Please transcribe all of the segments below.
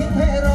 ทิ้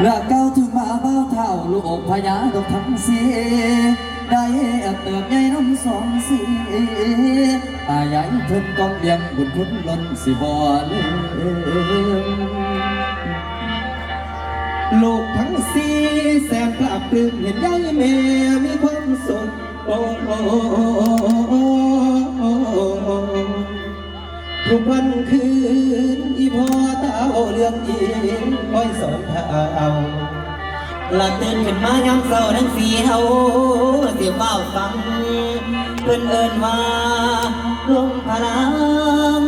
เลือกเก้าถึงมาเบ้าเท่าลูกพญาดอกทั้งสีได้เติบใหญ่น้ำสองสีตาใหญ่เพิ่นกองเลี้ยงบุญคุณล้นสิบ่ลืมลูกทั้งสีแสนปราบปลื้มเห็นยายแม่มีความสุขโอ้โทุกวันคืนอีพ่อเต้าเรื่องอีคอยสอน ลับตื่นขึ้นมายามเศร้าทั้งสีเฮาสิเฝ้าฟังเพิ่นเอิ้นว่าลมพลาม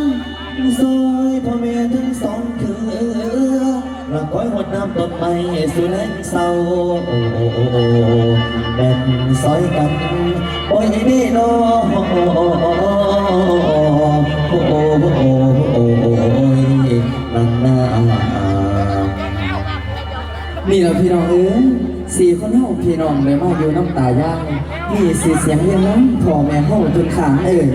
ซอยพ่อแม่ทั้งสองคือเราคอยหดน้ำต้นไม้สู่แลงเศร้าโอ้โอ้โอ้โอ้แบ่งซอยกันโอ้ยนี่น้อโนี่เราพี่น้องเอ้ยสี่คนเฮาพี่น้องเลยมาอยู่น้ำตายายมีสีเสียงเรียงน้ำพ่อแม่เฮาจนขานเอ่ย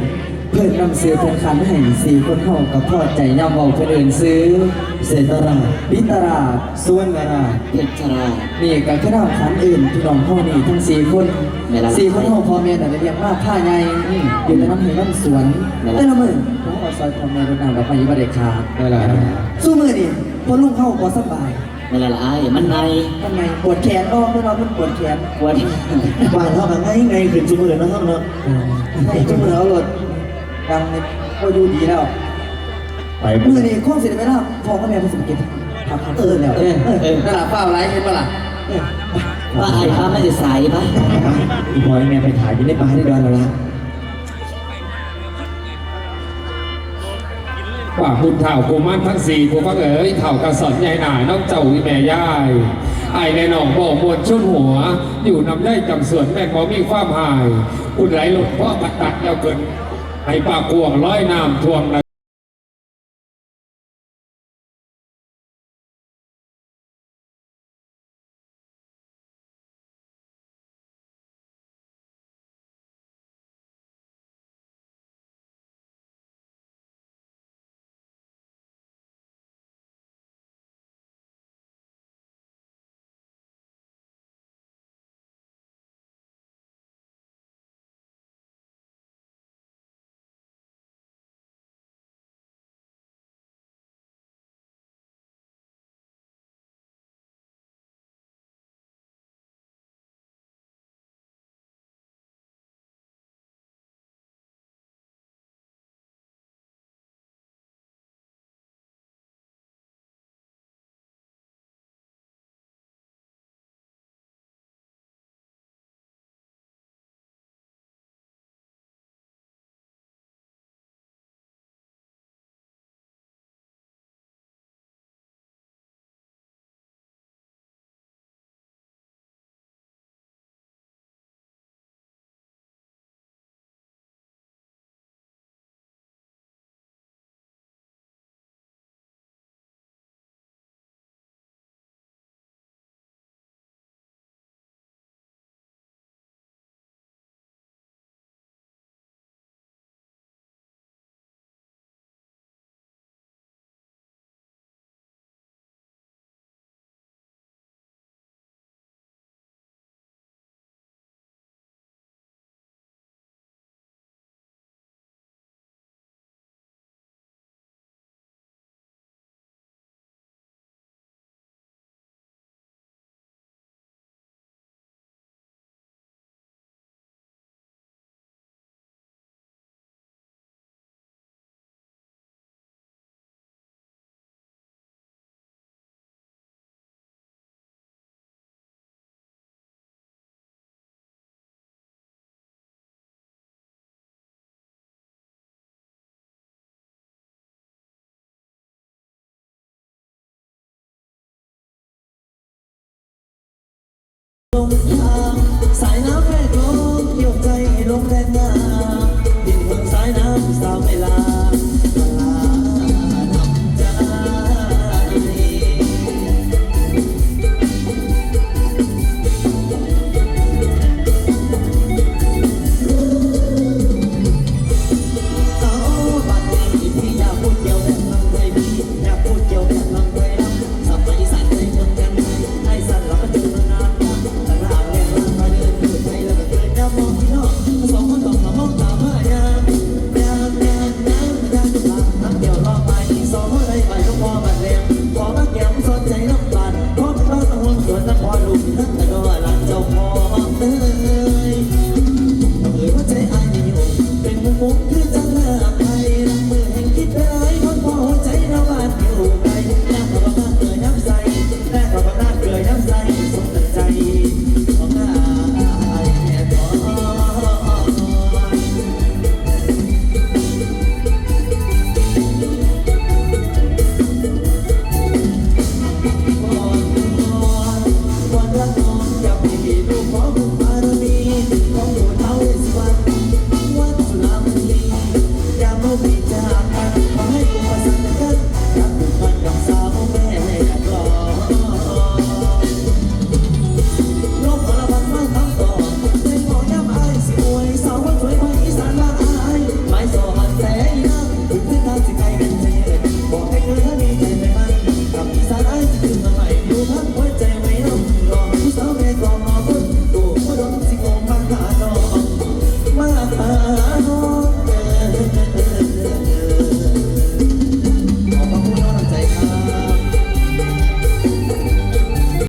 เพิ่นนำเสือเพิ่นขันให้สี่คนเฮากับทอดใจย่ำเบาเพิ่นเอินซื้อเศรษฐราพิตราส่วนนาราเพชรรานี่กับคณะขันอื่นพี่น้องเฮานี่ทั้งสี่คนสี่คนเฮาพ่อแม่แต่เรียกว่าผ้าใหญ่อยู่ในน้ำเหน้ำสวนแม่ละเอ้ยละมื้อผมเอาซอยพ่อแม่คนนั้นเราไปอยู่บ่ได้ขาดได้ละสู้มือนี่พอลูกเฮาบ่สบาย นั่นแหละอ้ายมันในทำไมปวดแขนอ้อเมื่อเราเพิ่นปวดแขนปวดบ้านเท่ากันไงไงขึ้นจุมือนะครับเนาะไอ้เจ้ามือเอารถดังนี่ก็อยู่ดีแล้วไปมือนี่ข้องเสร็จไปแล้วพอก็แม่เพิ่นสิไปเก็บผักผักเอิ้นแล้วเออเออนั่นล่ะเฝ้าไลฟ์เห็นบ่ล่ะว่าไอ้ฟ้าไม่จะสายปะอีพอยแม่ไปถ่ายอยู่ในป่าที่ดอนแล้วล่ะ ว่าคุณเถ่ากูมันทั้งสี่กูฟังเอ๋ยเถ่ากระสอนใหญ่หนายนอกเจ้าวิแม่ย่ายไอ้ในหนองบ่อมวลชุนหัว อยู่นำได้จำสวนแม่นบ่มีความหายคุณไหลหลงเพราะปัดตัดแล้วเกินไอ้ปากกวงร้อยน้ำท่วงนะ